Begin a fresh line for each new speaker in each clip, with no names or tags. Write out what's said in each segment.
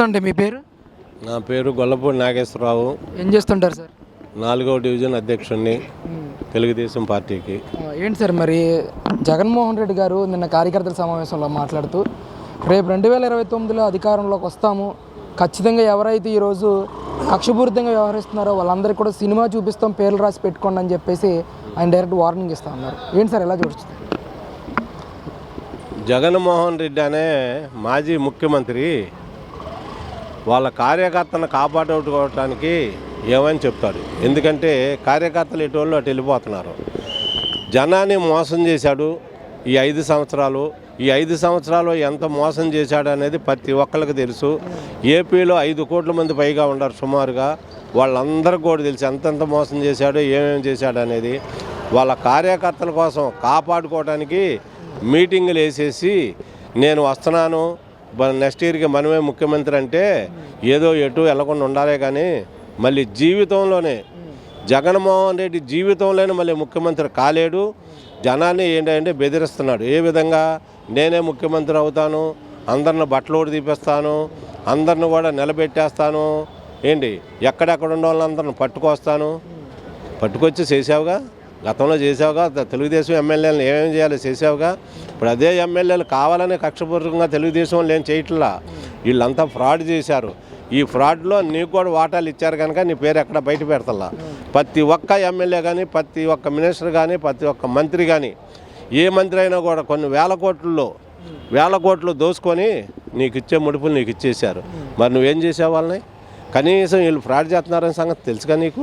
అండి మీ పేరు?
నా పేరు గొల్లపూడి నాగేశ్వరరావు.
ఏం చేస్తుంటారు సార్?
నాలుగవ డివిజన్ అధ్యక్షుడిని తెలుగుదేశం పార్టీకి.
ఏంటి సార్ మరి? జగన్మోహన్ రెడ్డి గారు నిన్న కార్యకర్తల సమావేశంలో మాట్లాడుతూ రేపు రెండు వేల ఇరవై తొమ్మిదిలో అధికారంలోకి వస్తాము. ఖచ్చితంగా ఎవరైతే ఈరోజు కక్షపూరితంగా వ్యవహరిస్తున్నారో వాళ్ళందరికీ కూడా సినిమా చూపిస్తాం పేర్లు రాసి పెట్టుకోండి అని చెప్పేసి ఆయన డైరెక్ట్ వార్నింగ్ ఇస్తా ఉన్నారు. ఏంటి సార్ ఎలా చూడొచ్చు
జగన్మోహన్ రెడ్డి అనే మాజీ ముఖ్యమంత్రి వాళ్ళ కార్యకర్తలను కాపాడుకోవటానికి ఏమని చెప్తాడు? ఎందుకంటే కార్యకర్తలు ఎటువంటి అటు వెళ్ళిపోతున్నారు. జనాన్ని మోసం చేశాడు ఈ ఐదు సంవత్సరాలు. ఈ ఐదు సంవత్సరాలు ఎంత మోసం చేశాడు అనేది ప్రతి ఒక్కరికి తెలుసు. ఏపీలో ఐదు కోట్ల మంది పైగా ఉన్నారు సుమారుగా. వాళ్ళందరికీ కూడా తెలుసు ఎంతెంత మోసం చేశాడు ఏమేమి చేశాడు అనేది. వాళ్ళ కార్యకర్తల కోసం కాపాడుకోవడానికి మీటింగులు వేసేసి నేను వస్తున్నాను నెక్స్ట్ ఇయర్కి మనమే ముఖ్యమంత్రి అంటే ఏదో ఎటు వెళ్ళకుండా ఉండాలే కానీ మళ్ళీ జీవితంలోనే జగన్మోహన్ రెడ్డి జీవితంలోనే మళ్ళీ ముఖ్యమంత్రి కాలేడు. జనాన్ని ఏంటంటే బెదిరిస్తున్నాడు. ఏ విధంగా? నేనే ముఖ్యమంత్రి అవుతాను అందరిని బట్టలు కూడా తీపిస్తాను అందరిని కూడా నిలబెట్టేస్తాను. ఏంటి? ఎక్కడెక్కడ ఉన్న వాళ్ళందరిని పట్టుకొస్తాను. పట్టుకొచ్చి చేసావుగా గతంలో చేసావుగా తెలుగుదేశం ఎమ్మెల్యేలను ఏమేమి చేయాలో చేసావుగా. ఇప్పుడు అదే ఎమ్మెల్యేలు కావాలని కక్షపూర్వకంగా తెలుగుదేశం వాళ్ళు ఏం చేయట్లా? వీళ్ళంతా ఫ్రాడ్ చేశారు. ఈ ఫ్రాడ్లో నీకు కూడా వాటాలు ఇచ్చారు కనుక నీ పేరు ఎక్కడ బయట పెడతలా? ప్రతి ఒక్క ఎమ్మెల్యే కానీ ప్రతి ఒక్క మినిస్టర్ కానీ ప్రతి ఒక్క మంత్రి కానీ ఏ మంత్రి అయినా కూడా కొన్ని వేల కోట్లలో వేల కోట్లు దోసుకొని నీకు ఇచ్చే ముడుపులు నీకు ఇచ్చేశారు. మరి నువ్వేం చేసావు వాళ్ళని? కనీసం వీళ్ళు ఫ్రాడ్ చేస్తున్నారనే సంగతి తెలుసుగా నీకు?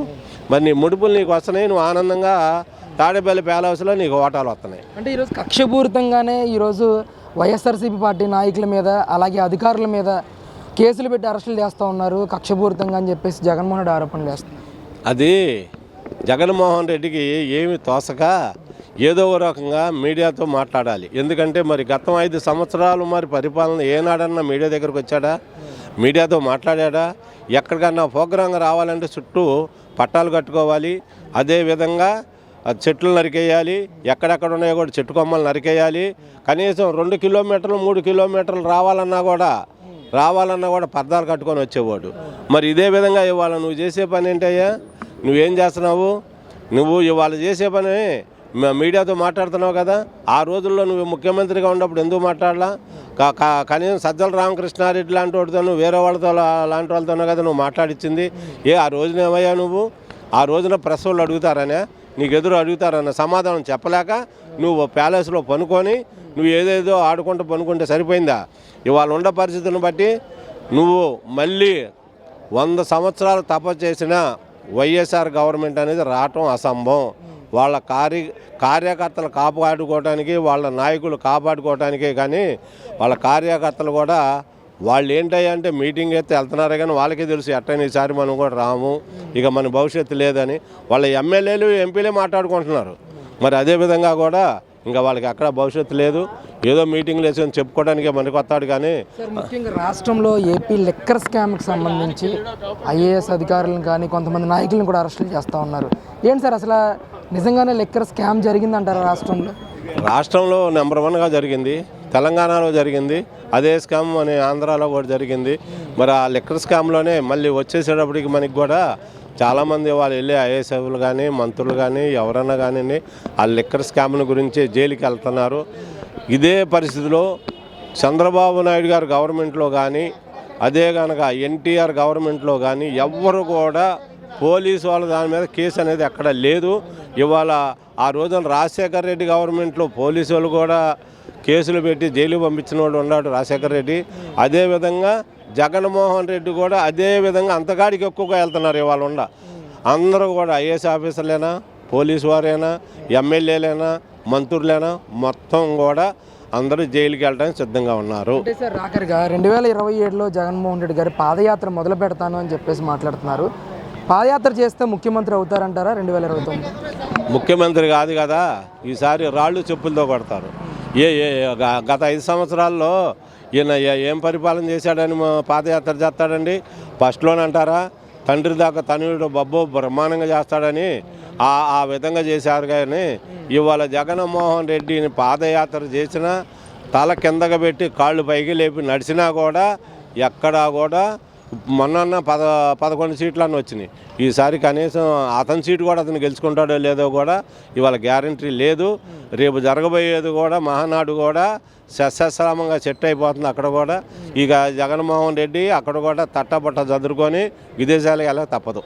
మరి నీ ముడుపులు నీకు వస్తున్నాయి నువ్వు ఆనందంగా తాడేపల్లి ప్యాలెస్లో నీకు ఓటాలు వస్తున్నాయి.
అంటే ఈరోజు కక్షపూరితంగానే ఈరోజు వైఎస్ఆర్సీపీ పార్టీ నాయకుల మీద అలాగే అధికారుల మీద కేసులు పెట్టి అరెస్టులు చేస్తూ ఉన్నారు. కక్షపూరితంగా అని చెప్పేసి జగన్మోహన్ రెడ్డి ఆరోపణలు చేస్తున్నారు.
అది జగన్మోహన్ రెడ్డికి ఏమి తోసక ఏదో రకంగా మీడియాతో మాట్లాడాలి. ఎందుకంటే మరి గతం ఐదు సంవత్సరాలు మరి పరిపాలన ఏనాడన్నా మీడియా దగ్గరకు వచ్చాడా? మీడియాతో మాట్లాడా ఎక్కడికన్నా ప్రోగ్రాంగా రావాలంటే చుట్టూ పట్టాలు కట్టుకోవాలి. అదేవిధంగా చెట్లు నరికేయాలి. ఎక్కడెక్కడ ఉన్నాయో కూడా చెట్టు కొమ్మలు నరికేయాలి. కనీసం రెండు కిలోమీటర్లు మూడు కిలోమీటర్లు రావాలన్నా కూడా రావాలన్నా కూడా పర్దాలు కట్టుకొని వచ్చేవాడు. మరి ఇదే విధంగా ఇవాళ నువ్వు చేసే పని ఏంటయ్యా? నువ్వేం చేస్తున్నావు? నువ్వు ఇవాళ చేసే పని మీడియాతో మాట్లాడుతున్నావు కదా ఆ రోజుల్లో నువ్వు ముఖ్యమంత్రిగా ఉన్నప్పుడు ఎందుకు మాట్లాడలా? కా- కనీసం సజ్జల రామకృష్ణారెడ్డి లాంటి వాడితోనూ నువ్వు వేరే వాళ్ళతో లాంటి వాళ్ళతోనే కదా నువ్వు మాట్లాడిచ్చింది. ఏ ఆ రోజున ఏమయ్యా నువ్వు? ఆ రోజున ప్రెస్ వాళ్ళు అడుగుతారనే? నీకు ఎదురు అడుగుతారన్న సమాధానం చెప్పలేక నువ్వు ప్యాలెస్లో పనుకొని నువ్వు ఏదేదో ఆడుకుంటూ పనుకుంటే సరిపోయిందా? ఇవాళ ఉన్న పరిస్థితులను బట్టి నువ్వు మళ్ళీ వంద సంవత్సరాలు తపస్సు చేసిన వైఎస్ఆర్ గవర్నమెంట్ అనేది రావటం అసంభవం. వాళ్ళ కార్య కార్యకర్తలు కాపాడుకోవడానికి వాళ్ళ నాయకులు కాపాడుకోవడానికే కానీ వాళ్ళ కార్యకర్తలు కూడా వాళ్ళు ఏంటంటే అంటే మీటింగ్ అయితే వెళ్తున్నారే కానీ వాళ్ళకే తెలుసు ఎట్టని ఈసారి మనం కూడా రాము ఇక మన భవిష్యత్తు లేదని. వాళ్ళ ఎమ్మెల్యేలు ఎంపీలే మాట్లాడుకుంటున్నారు. మరి అదే విధంగా కూడా ఇంకా వాళ్ళకి ఎక్కడ భవిష్యత్తు లేదు. ఏదో మీటింగ్లు వేసుకొని చెప్పుకోవడానికి మనకి వస్తాడు కానీ
ముఖ్యంగా రాష్ట్రంలో ఏపీ లెక్కర్ స్కామ్కి సంబంధించి ఐఏఎస్ అధికారులను కానీ కొంతమంది నాయకులను కూడా అరెస్టులు చేస్తూ ఉన్నారు. ఏంటి సార్ అసలు నిజంగానే లెక్కర్ స్కామ్ జరిగిందంటారా రాష్ట్రంలో?
రాష్ట్రంలో నెంబర్ వన్గా జరిగింది. తెలంగాణలో జరిగింది. అదే స్కామ్ అని ఆంధ్రాలో కూడా జరిగింది. మరి ఆ లెక్కర్ స్కామ్లోనే మళ్ళీ వచ్చేసేటప్పటికి మనకి కూడా చాలామంది వాళ్ళు వెళ్ళే ఐఏఎస్ఎఫ్లు కానీ మంత్రులు కానీ ఎవరన్నా కానీ ఆ లెక్కర్ స్కామ్ల గురించి జైలుకి వెళ్తున్నారు. ఇదే పరిస్థితిలో చంద్రబాబు నాయుడు గారు గవర్నమెంట్లో కానీ అదే కనుక ఎన్టీఆర్ గవర్నమెంట్లో కానీ ఎవ్వరు కూడా పోలీసు వాళ్ళ దాని మీద కేసు అనేది ఎక్కడ లేదు. ఇవాళ ఆ రోజున రాజశేఖర్ రెడ్డి గవర్నమెంట్లో పోలీసు వాళ్ళు కూడా కేసులు పెట్టి జైలు పంపించిన వాడు ఉన్నాడు రాజశేఖర్ రెడ్డి. అదేవిధంగా జగన్మోహన్ రెడ్డి కూడా అదే విధంగా అంతగాడికి ఎక్కువగా వెళ్తున్నారు ఇవాళ ఉండ. అందరూ కూడా ఐఏఎస్ ఆఫీసర్లేనా పోలీసు వారేనా ఎమ్మెల్యేలైనా మంత్రులైనా మొత్తం కూడా అందరూ జైలుకి వెళ్ళడానికి సిద్ధంగా ఉన్నారు.
అంటే సార్ ఆఖరిగా రెండు వేల ఇరవై ఏడులో జగన్మోహన్ రెడ్డి గారు పాదయాత్ర మొదలు పెడతాను అని చెప్పేసి మాట్లాడుతున్నారు. పాదయాత్ర చేస్తే ముఖ్యమంత్రి అవుతారంటారా రెండు వేల ఇరవై తొమ్మిది?
ముఖ్యమంత్రి కాదు కదా. ఈసారి రాళ్ళు చెప్పులతో కొడతారు. ఏ ఏ గ- గత ఐదు సంవత్సరాల్లో ఈయన ఏం పరిపాలన చేశాడని పాదయాత్ర చేస్తాడండి? ఫస్ట్లోనంటారా తండ్రి దాకా తనయుడు బబ్బో బ్రహ్మాండంగా చేస్తాడని ఆ ఆ విధంగా చేశారు కానీ ఇవాళ జగన్మోహన్ రెడ్డిని పాదయాత్ర చేసినా తల కిందగా పెట్టి కాళ్ళు పైకి లేపి నడిచినా కూడా ఎక్కడా కూడా మొన్న పద పదకొండు సీట్లు అని వచ్చినాయి. ఈసారి కనీసం అతని సీటు కూడా అతను గెలుచుకుంటాడో లేదో కూడా ఇవాళ గ్యారంటీ లేదు. రేపు జరగబోయేది కూడా మహానాడు కూడా సస్యశ్రామంగా సెట్ అయిపోతుంది అక్కడ కూడా. ఇక జగన్మోహన్ రెడ్డి అక్కడ కూడా తట్టబట్ట చదురుకొని విదేశాలకు వెళ్ళక తప్పదు.